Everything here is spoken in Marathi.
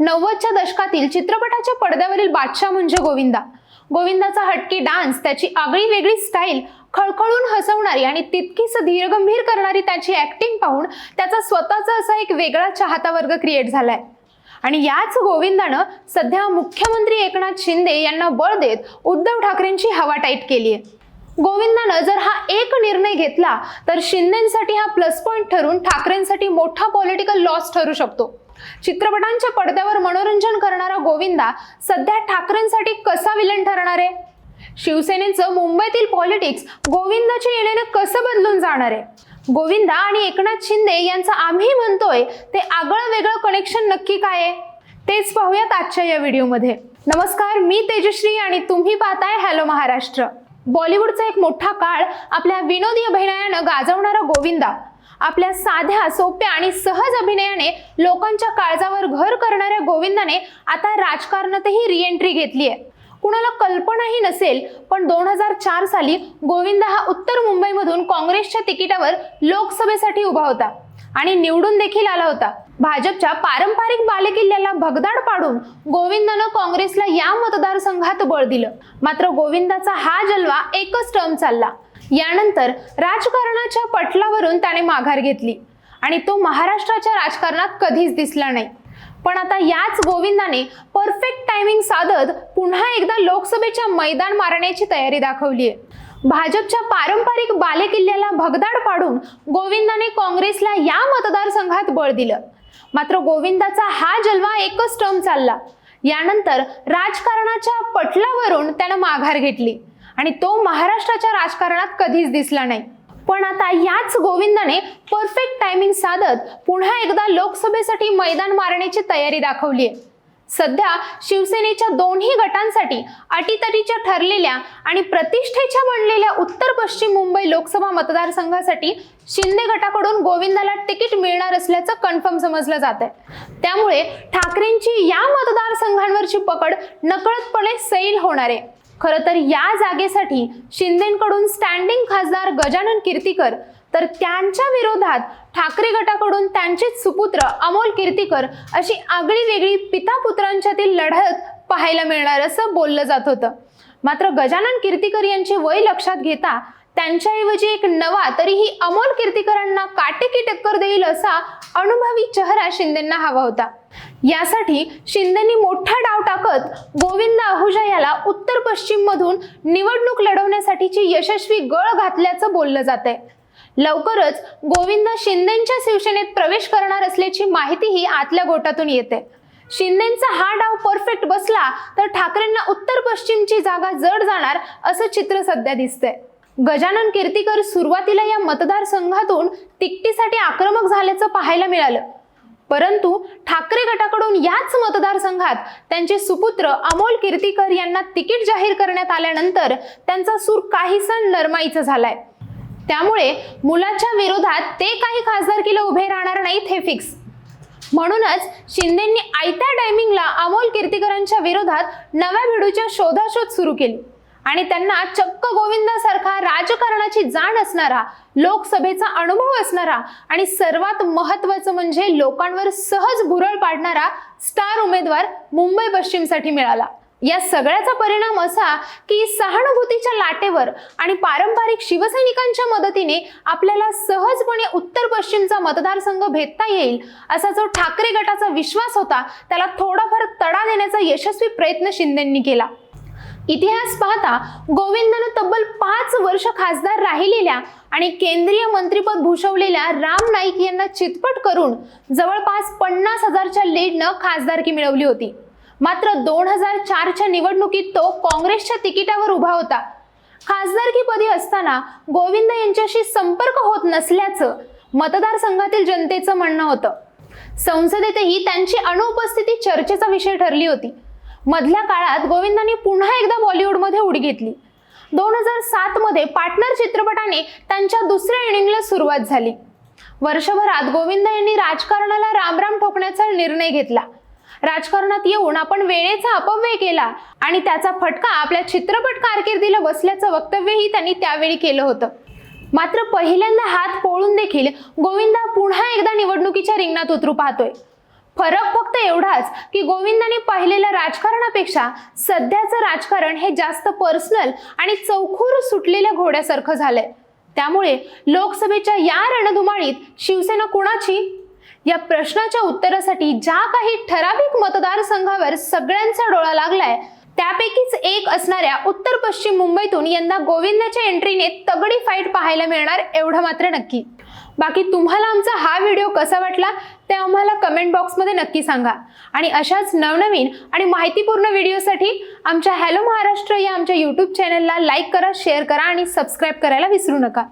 नव्वदच्या दशकातील चित्रपटाच्या पडद्यावरील बादशाह म्हणजे गोविंदा. गोविंदाचा हटके डान्स त्याची आगळी वेगळी स्टाईल खळखळून हसवणारी आणि तितकीच धीरगंभीर करणारी त्याची ऍक्टिंग पाहून त्याचा स्वतःचा असा एक वेगळा चाहता वर्ग क्रिएट झालाय. आणि याच गोविंदानं सध्या मुख्यमंत्री एकनाथ शिंदे यांना बळ देत उद्धव ठाकरेंची हवा टाईट केली आहे. गोविंदानं जर हा एक निर्णय घेतला तर शिंदेसाठी हा प्लस पॉईंट ठरून ठाकरेंसाठी मोठा पॉलिटिकल लॉस ठरू शकतो. चित्रपटांच्या पडद्यावर मनोरंजन करणारा गोविंदा सध्या ठाकरेंसाठी कसा विलन ठरणार आहे? शिवसेनेचं मुंबईतील पॉलिटिक्स गोविंदाच्या येण्यानं कसं बदलून जाणार आहे? गोविंदा आणि एकनाथ शिंदे यांचं आम्ही म्हणतोय ते आगळं वेगळं कनेक्शन नक्की काय आहे? तेच पाहूयात आजच्या या व्हिडिओमध्ये. नमस्कार मी तेजश्री आणि तुम्ही पाहताय हॅलो महाराष्ट्र. बॉलिवूडचा एक मोठा काळ आपल्या विनोदी अभिनयानं गाजवणारा गोविंदा. आपल्या साध्या सोप्या आणि सहज अभिनयाने लोकांच्या काळजावर घर करणाऱ्या गोविंदाने आता राजकारणातही रिएंट्री घेतली आहे कुणाला कल्पनाही नसेल पण दोन हजार चार साली गोविंदा हा उत्तर मुंबईमधून काँग्रेसच्या तिकिटावर लोकसभेसाठी उभा होता आणि निवडून देखील आला होता. भाजपच्या पारंपरिक बालेकिल्ल्याला भगदाड पाडून गोविंदानं काँग्रेसला या मतदारसंघात बळ दिलं. मात्र गोविंदाचा हा जलवा एकच टर्म चालला. यानंतर राजकारणाच्या पटलावरून त्याने माघार घेतली. आणि तो महाराष्ट्राच्या राजकारणात कधीच दिसला नाही. पण आता याच गोविंदाने परफेक्ट टायमिंग साधत पुन्हा एकदा लोकसभेच्या मैदान मारण्याची तयारी दाखवली आहे भाजपच्या पारंपरिक बालेकिल्ल्याला भगदाड पाडून गोविंदाने काँग्रेसला या मतदारसंघात बळ दिलं. मात्र गोविंदाचा हा जलवा एकच टर्म चालला. यानंतर राजकारणाच्या पटलावरून त्यानं माघार घेतली. आणि तो महाराष्ट्राच्या राजकारणात कधीच दिसला नाही. पण आता याच गोविंदाने परफेक्ट टायमिंग साधत पुन्हा एकदा लोकसभेसाठी मैदान मारण्याची तयारी दाखवली आहे सध्या शिवसेनेच्या दोन्ही गटांसाठी अटीतटीच्या ठरलेल्या आणि प्रतिष्ठेच्या बनलेल्या उत्तर पश्चिम मुंबई लोकसभा मतदारसंघासाठी शिंदे गटाकडून गोविंदाला तिकीट मिळणार असल्याचं कन्फर्म समजलं जात आहे त्यामुळे ठाकरेंची या मतदारसंघांवरची पकड नकळतपणे सैल होणार आहे. खरं तर या जागेसाठी शिंदेकडून स्टँडिंग खासदार गजानन कीर्तीकर तर त्यांच्या विरोधात ठाकरे गटाकडून त्यांचेच सुपुत्र अमोल कीर्तीकर अशी आगळी वेगळी पिता पुत्रांच्यातील लढत पाहायला मिळणार असं बोललं जात होतं. मात्र गजानन कीर्तीकर यांचे वय लक्षात घेता त्यांच्याऐवजी एक नवा तरीही अमोल कीर्तीकरांना काटेकी टक्कर देईल असा अनुभवी चेहरा शिंदेंना हवा होता. यासाठी शिंदेनी मोठा डाव टाकत गोविंद आहुजा याला उत्तर पश्चिम मधून निवडणूक लढवण्यासाठीची यशस्वी गळ घातल्याचं बोललं जात आहे लवकरच गोविंद शिंदेच्या शिवसेनेत प्रवेश करणार असल्याची माहितीही आतल्या गोटातून येते. शिंदेचा हा डाव परफेक्ट बसला तर ठाकरेंना उत्तर पश्चिमची जागा जड जाणार असं चित्र सध्या दिसतंय. गजानन कीर्तीकर सुरुवातीला या मतदारसंघातून तिकटीसाठी आक्रमक झाल्याचं पाहायला मिळालं. परंतु ठाकरे गटाकडून याच मतदारसंघात त्यांचे सुपुत्र अमोल कीर्तीकर यांना तिकीट जाहीर करण्यात आल्यानंतर त्यांचा सूर काहीसा नरमाईचा झालाय. त्यामुळे मुलाच्या विरोधात ते काही खासदारकीला उभे राहणार नाहीत हे फिक्स म्हणूनच शिंदेंनी आयत्या टायमिंगला अमोल कीर्तीकरांच्या विरोधात नव्या भिडूच्या शोधाशोध सुरू केली. आणि त्यांना चक्क गोविंदासारखा राजकारणाची जाण असणारा लोकसभेचा अनुभव असणारा आणि सर्वात महत्वाचं म्हणजे लोकांवर सहज भुरळ पाडणारा स्टार उमेदवार मुंबई पश्चिमसाठी मिळाला. या सगळ्याचा परिणाम असा की सहानुभूतीच्या लाटेवर आणि पारंपरिक शिवसैनिकांच्या मदतीने आपल्याला सहजपणे उत्तर पश्चिमचा मतदारसंघ भेदता येईल असा जो ठाकरे गटाचा विश्वास होता त्याला थोडाफार तडा देण्याचा यशस्वी प्रयत्न शिंदेंनी केला. इतिहास पाहता गोविंदनं तब्बल पाच वर्ष खासदार राहिलेल्या आणि केंद्रीय मंत्रीपद भूषवलेल्या राम नाईक यांना चितपट करून जवळपास पन्नास हजारच्या लीडनं खासदारकी मिळवली होती. मात्र दोन हजार चारच्या निवडणुकीत तो काँग्रेसच्या तिकिटावर उभा होता. खासदारकीपदी असताना गोविंद यांच्याशी संपर्क होत नसल्याचं मतदारसंघातील जनतेचं म्हणणं होतं. संसदेतही त्यांची अनुपस्थिती चर्चेचा विषय ठरली होती. मधल्या काळात गोविंदांनी पुन्हा एकदा बॉलिवूडमध्ये उडी घेतली. दोन हजार सातमध्ये पार्टनर चित्रपटाने त्यांच्या दुसऱ्या इनिंगला सुरुवात झाली. वर्षभरात गोविंद यांनी राजकारणाला रामराम ठोकण्याचा निर्णय घेतला. राजकारणात येऊन आपण वेळेचा अपव्यय केला आणि त्याचा फटका आपल्या चित्रपट कारकिर्दीला बसल्याचं वक्तव्यही त्यांनी त्यावेळी केलं होतं. मात्र पहिल्यांदा हात पोळून देखील गोविंदा पुन्हा एकदा निवडणुकीच्या रिंगणात उतरू पाहतोय. फरक फक्त एवढाच की गोविंदाने पाहिलेल्या राजकारणापेक्षा सध्याचं राजकारण हे जास्त पर्सनल आणि चौखूर सुटलेल्या घोड्यासारखं झालंय. त्यामुळे लोकसभेच्या या रणधुमाळीत शिवसेना कुणाची? या प्रश्नाच्या उत्तरासाठी ज्या काही ठराविक मतदारसंघावर सगळ्यांचा डोळा लागलाय त्यापैकीच एक असणाऱ्या उत्तर पश्चिम मुंबईतून यंदा गोविंदाच्या एंट्रीने तगडी फाईट पाहायला मिळणार एवढं मात्र नक्की. बाकी तुम्हाला आमचा हा व्हिडिओ कसा वाटला? ते आम्हाला कमेंट बॉक्समध्ये नक्की सांगा. आणि अशाच नवनवीन आणि माहितीपूर्ण व्हिडिओसाठी आमच्या हॅलो महाराष्ट्र या आमच्या यूट्यूब चॅनलला लाईक करा शेअर करा आणि सबस्क्राईब करायला विसरू नका.